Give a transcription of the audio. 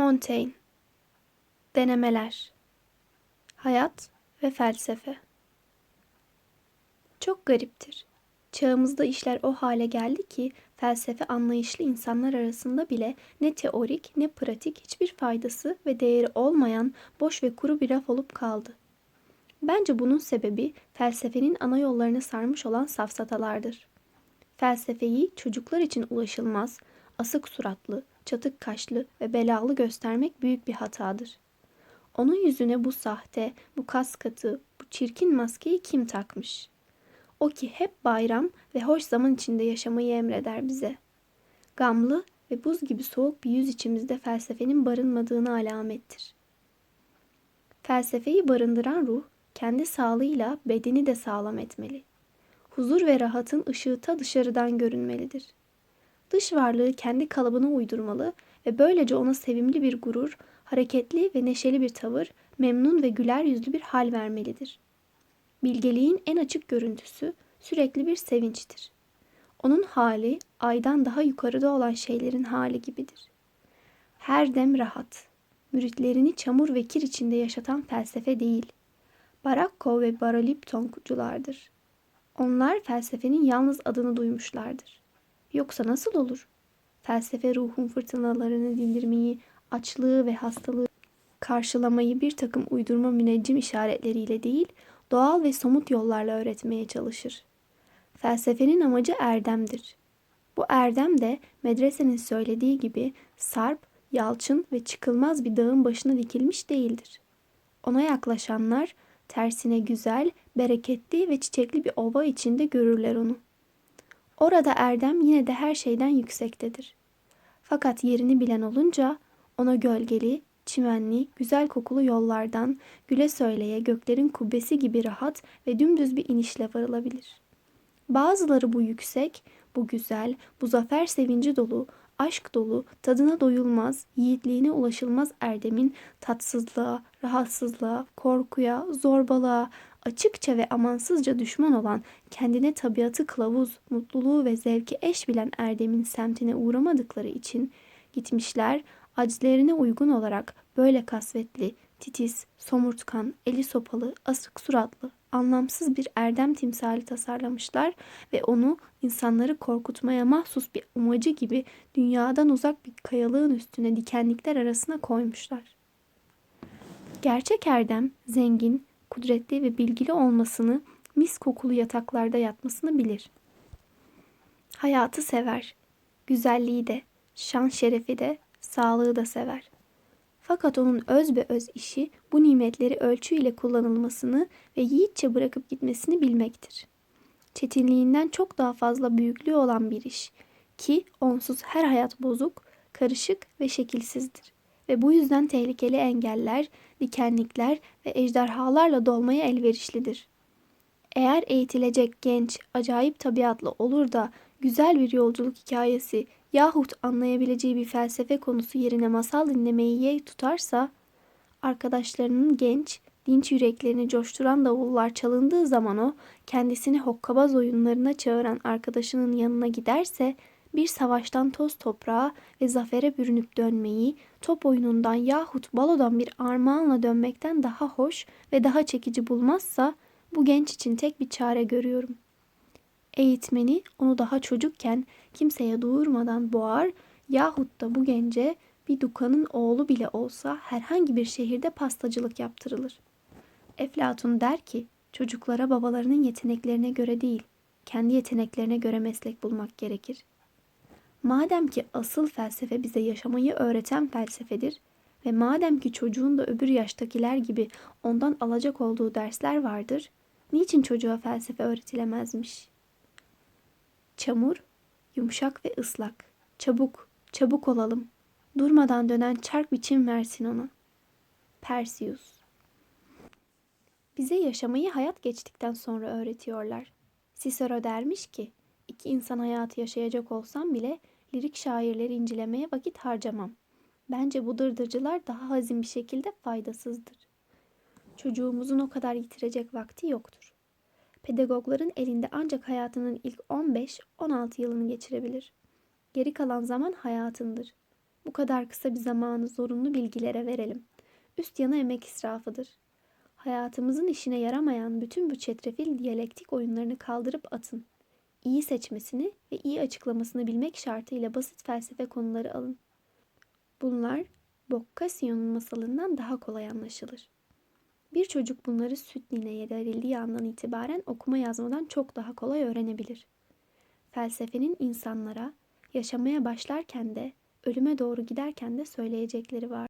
Montaigne Denemeler Hayat ve Felsefe Çok gariptir. Çağımızda işler o hale geldi ki felsefe anlayışlı insanlar arasında bile ne teorik ne pratik hiçbir faydası ve değeri olmayan boş ve kuru bir laf olup kaldı. Bence bunun sebebi felsefenin ana yollarını sarmış olan safsatalardır. Felsefeyi çocuklar için ulaşılmaz, asık suratlı, çatık kaşlı ve belalı göstermek büyük bir hatadır. Onun yüzüne bu sahte, bu kas katı, bu çirkin maskeyi kim takmış? O ki hep bayram ve hoş zaman içinde yaşamayı emreder bize. Gamlı ve buz gibi soğuk bir yüz içimizde felsefenin barınmadığını alamettir. Felsefeyi barındıran ruh, kendi sağlığıyla bedeni de sağlam etmeli. Huzur ve rahatın ışığı ta dışarıdan görünmelidir. Dış varlığı kendi kalıbına uydurmalı ve böylece ona sevimli bir gurur, hareketli ve neşeli bir tavır, memnun ve güler yüzlü bir hal vermelidir. Bilgeliğin en açık görüntüsü sürekli bir sevinçtir. Onun hali aydan daha yukarıda olan şeylerin hali gibidir. Her dem rahat, müritlerini çamur ve kir içinde yaşatan felsefe değil, Barakko ve Baraliptonculardır. Onlar felsefenin yalnız adını duymuşlardır. Yoksa nasıl olur? Felsefe ruhun fırtınalarını dindirmeyi, açlığı ve hastalığı karşılamayı bir takım uydurma müneccim işaretleriyle değil, doğal ve somut yollarla öğretmeye çalışır. Felsefenin amacı erdemdir. Bu erdem de medresenin söylediği gibi sarp, yalçın ve çıkılmaz bir dağın başına dikilmiş değildir. Ona yaklaşanlar tersine güzel, bereketli ve çiçekli bir ova içinde görürler onu. Orada erdem yine de her şeyden yüksektedir. Fakat yerini bilen olunca ona gölgeli, çimenli, güzel kokulu yollardan güle söyleye göklerin kubbesi gibi rahat ve dümdüz bir inişle varılabilir. Bazıları bu yüksek, bu güzel, bu zafer sevinci dolu, aşk dolu, tadına doyulmaz, yiğitliğine ulaşılmaz erdemin tatsızlığa, rahatsızlığa, korkuya, zorbalığa, açıkça ve amansızca düşman olan, kendine tabiatı kılavuz, mutluluğu ve zevki eş bilen erdemin semtine uğramadıkları için gitmişler, aczilerine uygun olarak böyle kasvetli, titiz, somurtkan, eli sopalı, asık suratlı, anlamsız bir erdem timsali tasarlamışlar ve onu insanları korkutmaya mahsus bir umacı gibi dünyadan uzak bir kayalığın üstüne dikenlikler arasına koymuşlar. Gerçek erdem zengin, kudretli ve bilgili olmasını, mis kokulu yataklarda yatmasını bilir. Hayatı sever, güzelliği de, şan şerefi de, sağlığı da sever. Fakat onun öz be öz işi bu nimetleri ölçüyle kullanılmasını ve yiğitçe bırakıp gitmesini bilmektir. Çetinliğinden çok daha fazla büyüklüğü olan bir iş ki onsuz her hayat bozuk, karışık ve şekilsizdir ve bu yüzden tehlikeli engeller, dikenlikler ve ejderhalarla dolmaya elverişlidir. Eğer eğitilecek genç, acayip tabiatlı olur da güzel bir yolculuk hikayesi yahut anlayabileceği bir felsefe konusu yerine masal dinlemeyi yeğ tutarsa, arkadaşlarının genç, dinç yüreklerini coşturan davullar çalındığı zaman o, kendisini hokkabaz oyunlarına çağıran arkadaşının yanına giderse, bir savaştan toz toprağa ve zafere bürünüp dönmeyi, top oyunundan yahut balodan bir armağanla dönmekten daha hoş ve daha çekici bulmazsa, bu genç için tek bir çare görüyorum. Eğitmeni onu daha çocukken kimseye duyurmadan boğar yahut da bu gence bir dukanın oğlu bile olsa herhangi bir şehirde pastacılık yaptırılır. Eflatun der ki çocuklara babalarının yeteneklerine göre değil, kendi yeteneklerine göre meslek bulmak gerekir. Madem ki asıl felsefe bize yaşamayı öğreten felsefedir ve madem ki çocuğun da öbür yaştakiler gibi ondan alacak olduğu dersler vardır, niçin çocuğa felsefe öğretilemezmiş? Çamur, yumuşak ve ıslak. Çabuk, çabuk olalım. Durmadan dönen çark biçim versin ona. Perseus Bize yaşamayı hayat geçtikten sonra öğretiyorlar. Cicero dermiş ki, iki insan hayatı yaşayacak olsam bile lirik şairleri incelemeye vakit harcamam. Bence bu dırdırcılar daha hazin bir şekilde faydasızdır. Çocuğumuzun o kadar yitirecek vakti yoktur. Pedagogların elinde ancak hayatının ilk 15-16 yılını geçirebilir. Geri kalan zaman hayatındır. Bu kadar kısa bir zamanı zorunlu bilgilere verelim. Üst yanı emek israfıdır. Hayatımızın işine yaramayan bütün bu çetrefil diyalektik oyunlarını kaldırıp atın. İyi seçmesini ve iyi açıklamasını bilmek şartıyla basit felsefe konuları alın. Bunlar Boccaccio'nun masalından daha kolay anlaşılır. Bir çocuk bunları süt nineye verildiği andan itibaren okuma yazmadan çok daha kolay öğrenebilir. Felsefenin insanlara yaşamaya başlarken de ölüme doğru giderken de söyleyecekleri var.